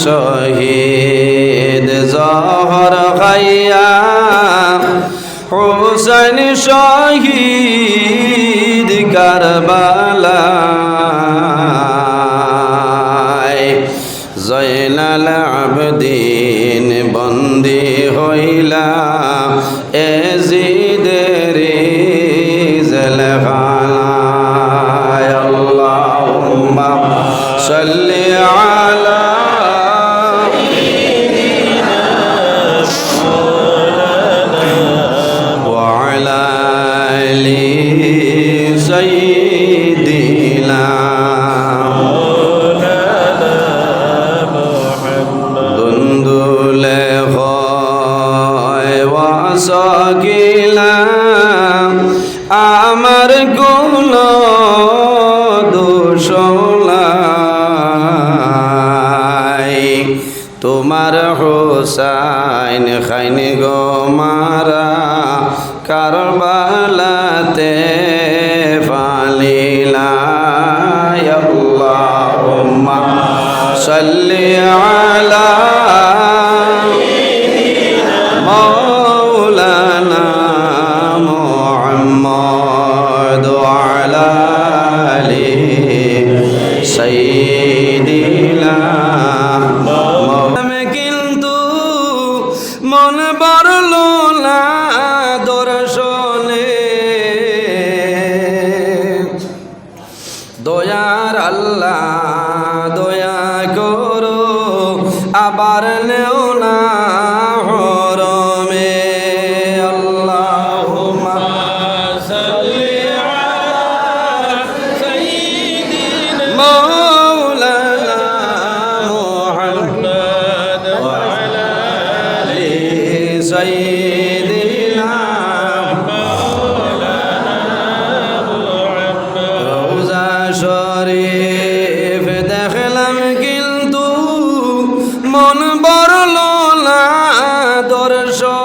শহীদ জহর খাইয়া হুসেন শহীদ কারবালায় জয়নাল আবদিন বন্দি হইলা এজিদের ওয়াসকিলাম আমার গুণ দোষলাই তোমার হোসাইন খাইন গো মারা কারবালাতে ফালিলা আল্লাহুম্মা সাল্লি আলা محمد وعلى آل سيدنا কিন্তু মন বড়ল না দর্শনে দয়ার আল্লাহ দয়া করো আবার নেও না হরমে سيدنا রোজা শরীফ দেখলাম কিন্তু মন বড়ল না দর্শনে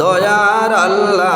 দয়ার আল্লাহ।